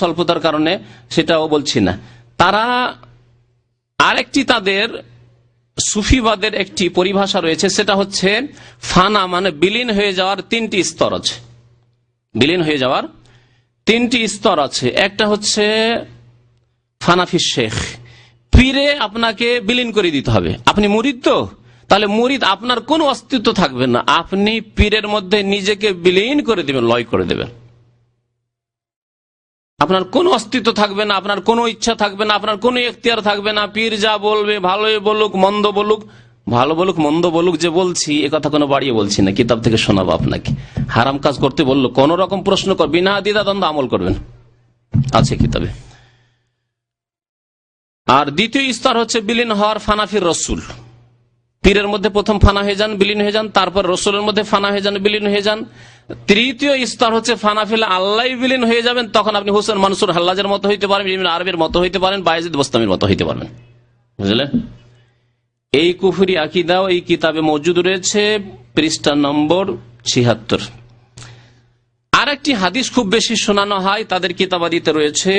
স্বল্পতার কারণে সেটাও বলছি না। তারা আরেকটি তাদের সুফিবাদের একটি পরিভাষা রয়েছে, সেটা হচ্ছে ফানা মানে বিলীন হয়ে যাওয়ার তিনটি স্তর আছে। বিলীন হয়ে যাওয়ার তিনটি স্তর আছে। একটা হচ্ছে ফানাফি শেখ। পীরে আপনাকে বিলীন করে দিতে হবে। আপনি মুরিদ তো? তাহলে মুরিদ আপনার কোনো অস্তিত্ব থাকবে না। আপনি পীরের মধ্যে নিজেকে বিলীন করে দেবেন, লয় করে দেবেন। আপনার কোনো অস্তিত্ব থাকবে না, আপনার কোনো ইচ্ছা থাকবে না, আপনার কোনো এখতিয়ার থাকবে না, পীর যা বলবে, ভালোই বলুক, মন্দ বলুক, ভালো বলুক, মন্দ বলুক, যে বলছি, এ কথা কোনো বাড়িয়ে বলছি না, কিতাব থেকে শোনাবো আপনাকে। হারাম কাজ করতে বলল, কোন রকম প্রশ্ন কর, বিনা দ্বিধা দ্বন্দ্ব আমল করবেন। আছে কিতাবে। আর দ্বিতীয় স্তর হচ্ছে বিলীন হওয়ার ফানাফির রসুল। পীরের মধ্যে প্রথম ফানা হয়ে যান, বিলীন হয়ে যান, তারপর রসুলের মধ্যে ফানা হয়ে যান, বিলীন হয়ে যান। তৃতীয় স্তর হচ্ছে ফানাফিল আল্লাহ বিলীন হয়ে যাবেন, তখন আপনি হোসেন, মানসুর, হাল্লাজের মতো হইতে পারেন আরবের মতো হইতে পারেন বাইজিদ বোস্তামির মতো হইতে পারবেন। বুঝলেন এই কুফুরি আকিদাও এই কিতাবে মজুদ রয়েছে, পৃষ্ঠা নম্বর ছিহাত্তর আর একটি হাদিস খুব বেশি শোনানো হয়, তাদের কিতাবাদিতে রয়েছে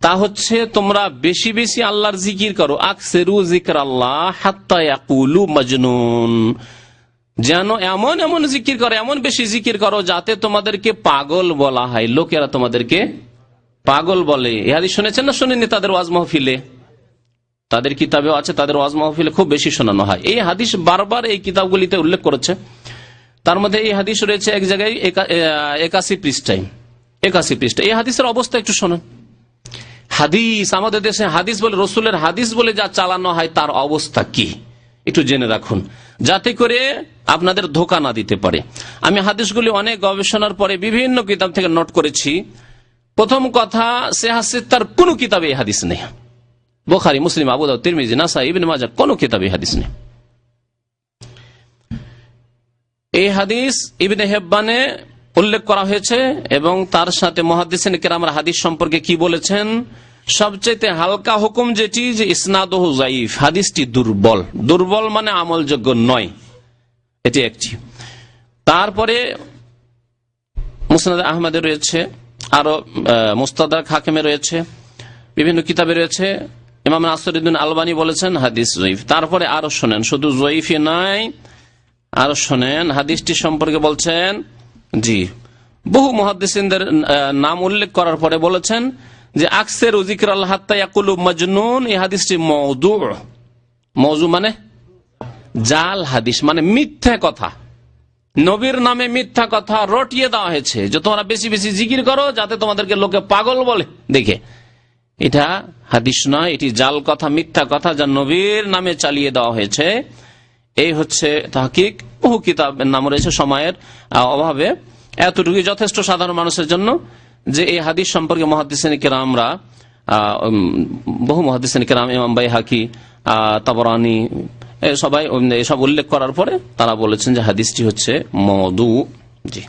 তা হচ্ছে তোমরা বেশি বেশি আল্লাহর জিকির করো। আকসেরু জিকর আল্লাহ হাত্তায়াকুলু মজনুন। যেন এমন এমন জিকির করো, এমন বেশি জিকির করো যাতে তোমাদেরকে পাগল বলা হয়। লোকেরা তোমাদেরকে পাগল বলে। এ হাদিস শুনেছেন না শুনেনি তাদের ওয়াজ মাহফিলে? তাদের কিতাবেও আছে, তাদের ওয়াজ মাহফিলে খুব বেশি শোনানো হয়। এই হাদিস বারবার এই কিতাবগুলিতে উল্লেখ করেছে। তার মধ্যে এই হাদিস রয়েছে এক জায়গায় একা- একাশি পৃষ্ঠায়। একাশি পৃষ্ঠা এই হাদিসের অবস্থা একটু শোনেন। হাদিস, আমাদের দেশে হাদিস বলে, রসুলের হাদিস বলে যা চালানো হয়, তার অবস্থা কি? একটু জেনে রাখুন। যাতে করে আপনাদের ধোকা না দিতে পারে। আমি হাদিসগুলি অনেক গবেষণার পরে বিভিন্ন কিতাব থেকে নোট করেছি। প্রথম কথা সে হাসির তার কোনো কিতাবে এই হাদিস নেই। বোখারি, মুসলিম আবুদাউ তিরমিজি নাসা ইবিন মাজা কোনো কিতাবে হাদিস নেই। এই হাদিস ইবিন হেব্বানে উল্লেখ করা হয়েছে এবং তার সাথে মহাদিসেন কেরামার হাদিস সম্পর্কে কি বলেছেন? সবচেয়ে হালকা হুকুম যেটি যে ইসনাদ জাইফ হাদিসটি দুর্বল। দুর্বল মানে আমলযোগ্য নয়। এটি একটি। তারপরে মুসনাদ আহমদে রয়েছে, আরও মুস্তাদাক হাকিমে রয়েছে, বিভিন্ন কিতাবে রয়েছে। ইমাম নাসরুদ্দিন আলবানি বলেছেন, হাদিস জয়ীফ তারপরে আরও শোনেন, শুধু জয়ীফই নাই, আরও শোনেন, হাদিসটি সম্পর্কে বলছেন, জি, বহু মহাদিসিনদের নাম উল্লেখ করার পরে বলেছেন যে আকসের উজিকর মজনুন, এই হাদিসটি মৌদু মৌজু মানে জাল হাদিস মানে মিথ্যা কথা। নবীর নামে মিথ্যা কথা রটিয়ে দেওয়া হয়েছে, যে তোমরা বেশি বেশি জিকির করো যাতে তোমাদেরকে লোকে পাগল বলে। দেখে, এটা হাদিস নয়, এটি জাল কথা, মিথ্যা কথা যা নবীর নামে চালিয়ে দেওয়া হয়েছে। এই হচ্ছে তাহকিক, বহু কিতাবের নাম রয়েছে সময়ের অভাবে। এতটুকু যথেষ্ট সাধারণ মানুষের জন্য। যে এই হাদিস সম্পর্কে মহাদিসেন কেরামরা বহু মহাদিসেন কেরাম, ইমাম বাই হাকি তাবরানি সবাই এসব উল্লেখ করার পরে তারা বলেছেন যে হাদিসটি হচ্ছে মধু জি।